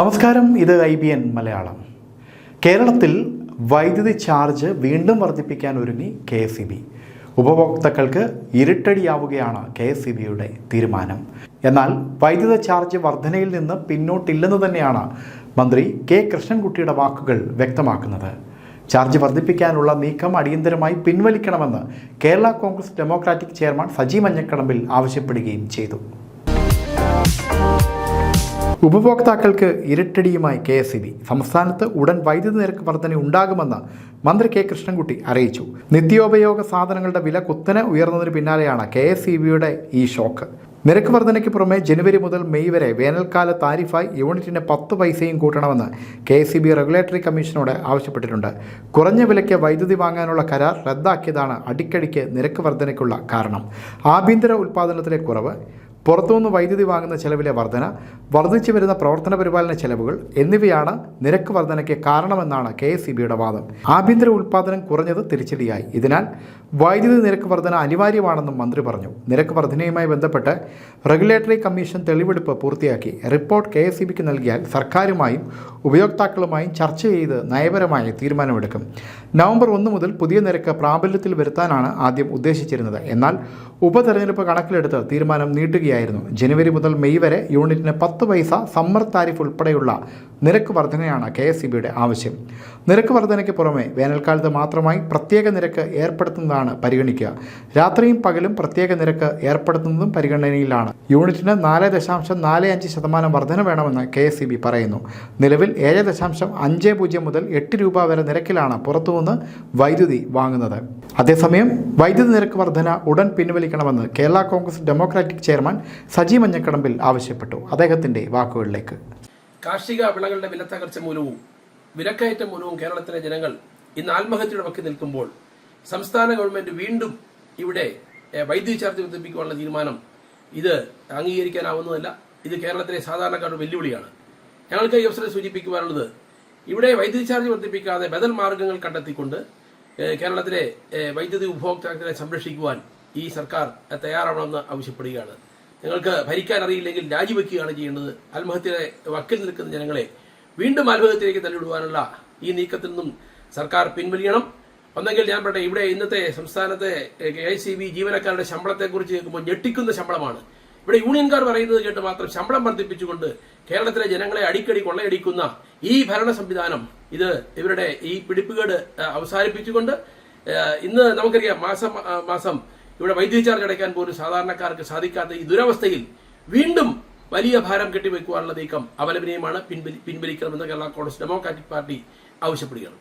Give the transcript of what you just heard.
നമസ്കാരം ഇത് I B N Malayalam. കേരളത്തിൽ വൈദ്യുതി ചാർജ് വീണ്ടും വർദ്ധിപ്പിക്കാൻ ഒരുങ്ങി കെ എസ് ഇ ബി. ഉപഭോക്താക്കൾക്ക് ഇരുട്ടടിയാവുകയാണ് കെ എസ് ഇ ബിയുടെ തീരുമാനം. എന്നാൽ വൈദ്യുത ചാർജ് വർധനയിൽ നിന്ന് പിന്നോട്ടില്ലെന്ന് തന്നെയാണ് മന്ത്രി കെ കൃഷ്ണൻകുട്ടിയുടെ വാക്കുകൾ വ്യക്തമാക്കുന്നത്. ചാർജ് വർദ്ധിപ്പിക്കാനുള്ള നീക്കം അടിയന്തരമായി പിൻവലിക്കണമെന്ന് കേരള കോൺഗ്രസ് ഡെമോക്രാറ്റിക് ചെയർമാൻ സജി മഞ്ഞക്കടമ്പിൽ ആവശ്യപ്പെടുകയും ചെയ്തു. ഉപഭോക്താക്കൾക്ക് ഇരട്ടടിയുമായി കെ എസ് ഇ ബി. സംസ്ഥാനത്ത് ഉടൻ വൈദ്യുതി നിരക്ക് വർധന ഉണ്ടാകുമെന്ന് മന്ത്രി കെ കൃഷ്ണൻകുട്ടി അറിയിച്ചു. നിത്യോപയോഗ സാധനങ്ങളുടെ വില കുത്തനെ ഉയർന്നതിന് പിന്നാലെയാണ് കെ എസ് ഇ ബിയുടെ ഈ ഷോക്ക്. നിരക്ക് വർധനയ്ക്ക് പുറമെ ജനുവരി മുതൽ മെയ് വരെ വേനൽക്കാല താരിഫായി യൂണിറ്റിന് പത്ത് പൈസയും കൂട്ടണമെന്ന് കെ ഇ ബി റെഗുലേറ്ററി കമ്മീഷനോട് ആവശ്യപ്പെട്ടിട്ടുണ്ട്. കുറഞ്ഞ വിലയ്ക്ക് വൈദ്യുതി വാങ്ങാനുള്ള കരാർ റദ്ദാക്കിയതാണ് അടിക്കടിക്ക് നിരക്ക് വർധനയ്ക്കുള്ള കാരണം. ആഭ്യന്തര ഉൽപ്പാദനത്തിലെ കുറവ് പുറത്തുനിന്ന് വൈദ്യുതി വാങ്ങുന്ന ചെലവിലെ വർധന വർദ്ധിച്ചു വരുന്ന പ്രവർത്തന പരിപാലന ചെലവുകൾ എന്നിവയാണ് നിരക്ക് വർധനയ്ക്ക് കാരണമെന്നാണ് കെ എസ് വാദം. ആഭ്യന്തര ഉൽപ്പാദനം കുറഞ്ഞത് തിരിച്ചടിയായി. ഇതിനാൽ വൈദ്യുതി നിരക്ക് വർധന അനിവാര്യമാണെന്നും മന്ത്രി പറഞ്ഞു. നിരക്ക് വർധനയുമായി ബന്ധപ്പെട്ട് റെഗുലേറ്ററി കമ്മീഷൻ തെളിവെടുപ്പ് പൂർത്തിയാക്കി. റിപ്പോർട്ട് കെ എസ് നൽകിയാൽ സർക്കാരുമായും ഉപയോക്താക്കളുമായും ചർച്ച ചെയ്ത് നയപരമായ തീരുമാനമെടുക്കും. നവംബർ ഒന്ന് മുതൽ പുതിയ നിരക്ക് പ്രാബല്യത്തിൽ വരുത്താനാണ് ആദ്യം ഉദ്ദേശിച്ചിരുന്നത്. എന്നാൽ ഉപതെരഞ്ഞെടുപ്പ് കണക്കിലെടുത്ത് തീരുമാനം നീട്ടുകയായിരുന്നു ജനുവരി മുതൽ മെയ് വരെ യൂണിറ്റിന് പത്ത് പൈസ സമ്മർ താരിഫ് ഉൾപ്പെടെയുള്ള നിരക്ക് വർധനയാണ് കെ എസ് ബിയുടെ ആവശ്യം. നിരക്ക് വർധനയ്ക്ക് പുറമെ വേനൽക്കാലത്ത് മാത്രമായി പ്രത്യേക നിരക്ക് ഏർപ്പെടുത്തുന്നതാണ് പരിഗണിക്കുക. രാത്രിയും പകലും പ്രത്യേക നിരക്ക് ഏർപ്പെടുത്തുന്നതും പരിഗണനയിലാണ്. യൂണിറ്റിന് നാല് ദശാംശം നാല് അഞ്ച് ശതമാനം വർധന വേണമെന്ന് കെ എസ് ബി പറയുന്നു. നിലവിൽ ഏഴ് ദശാംശം അഞ്ച് പൂജ്യം മുതൽ എട്ട് രൂപ വരെ നിരക്കിലാണ് പുറത്തുനിന്ന് വൈദ്യുതി വാങ്ങുന്നത്. അതേസമയം വൈദ്യുതി നിരക്ക് വർധന ഉടൻ പിൻവലിക്കണമെന്ന് കേരള കോൺഗ്രസ് ഡെമോക്രാറ്റിക് ചെയർമാൻ സജി മഞ്ഞക്കടമ്പിൽ ആവശ്യപ്പെട്ടു. അദ്ദേഹത്തിന്റെ വാക്കുകളിലേക്ക്. കാർഷിക വിളകളുടെ വിലത്തകർച്ച മൂലവും വിലക്കയറ്റം മൂലവും കേരളത്തിലെ ജനങ്ങൾ ഇന്ന് ആത്മഹത്യയുടെ വക്കി നിൽക്കുമ്പോൾ സംസ്ഥാന ഗവൺമെന്റ് വീണ്ടും ഇവിടെ വൈദ്യുതി ചാർജ് വർദ്ധിപ്പിക്കാനുള്ള തീരുമാനം ഇത് അംഗീകരിക്കാനാവുന്നതല്ല. ഇത് കേരളത്തിലെ സാധാരണക്കാരുടെ വെല്ലുവിളിയാണ്. ഞങ്ങൾക്ക് ഈ അവസരം സൂചിപ്പിക്കുവാനുള്ളത് ഇവിടെ വൈദ്യുതി ചാർജ് വർദ്ധിപ്പിക്കാതെ ബദൽ മാർഗങ്ങൾ കണ്ടെത്തിക്കൊണ്ട് കേരളത്തിലെ വൈദ്യുതി ഉപഭോക്താക്കളെ സംരക്ഷിക്കുവാൻ ഈ സർക്കാർ തയ്യാറാവണമെന്ന് ആവശ്യപ്പെടുകയാണ്. നിങ്ങൾക്ക് ഭരിക്കാൻ അറിയില്ലെങ്കിൽ രാജിവെക്കുകയാണ് ചെയ്യേണ്ടത്. ആത്മഹത്യയുടെ വക്കിൽ നിൽക്കുന്ന ജനങ്ങളെ വീണ്ടും ആത്മഹത്യയിലേക്ക് തള്ളിവിടുവാനുള്ള ഈ നീക്കത്തിൽ നിന്നും സർക്കാർ പിൻവലിയണം. ഒന്നെങ്കിൽ ഞാൻ പറയട്ടെ ഇവിടെ ഇന്നത്തെ സംസ്ഥാനത്തെ കെ ഐ സി ബി ജീവനക്കാരുടെ ശമ്പളത്തെക്കുറിച്ച് കേൾക്കുമ്പോൾ ഞെട്ടിക്കുന്ന ശമ്പളമാണ്. ഇവിടെ യൂണിയൻകാർ പറയുന്നത് കേട്ട് മാത്രം ശമ്പളം വർദ്ധിപ്പിച്ചുകൊണ്ട് കേരളത്തിലെ ജനങ്ങളെ അടിക്കടി കൊള്ളയടിക്കുന്ന ഈ ഭരണ സംവിധാനം ഇത് ഇവരുടെ ഈ പിടിപ്പുകേട് അവസാനിപ്പിച്ചുകൊണ്ട് ഇന്ന് നമുക്കറിയാം മാസം മാസം ഇവിടെ വൈദ്യുതി ചാർജ് അടയ്ക്കാൻ പോലും സാധാരണക്കാർക്ക് സാധിക്കാത്ത ഈ ദുരവസ്ഥയിൽ വീണ്ടും വലിയ ഭാരം കെട്ടിവെക്കുവാനുള്ള നീക്കം അപലപനീയമാണ്. പിൻവലി പിൻവലിക്കണമെന്ന് കേരള കോൺഗ്രസ് ഡെമോക്രാറ്റിക് പാർട്ടി ആവശ്യപ്പെടുകയാണ്.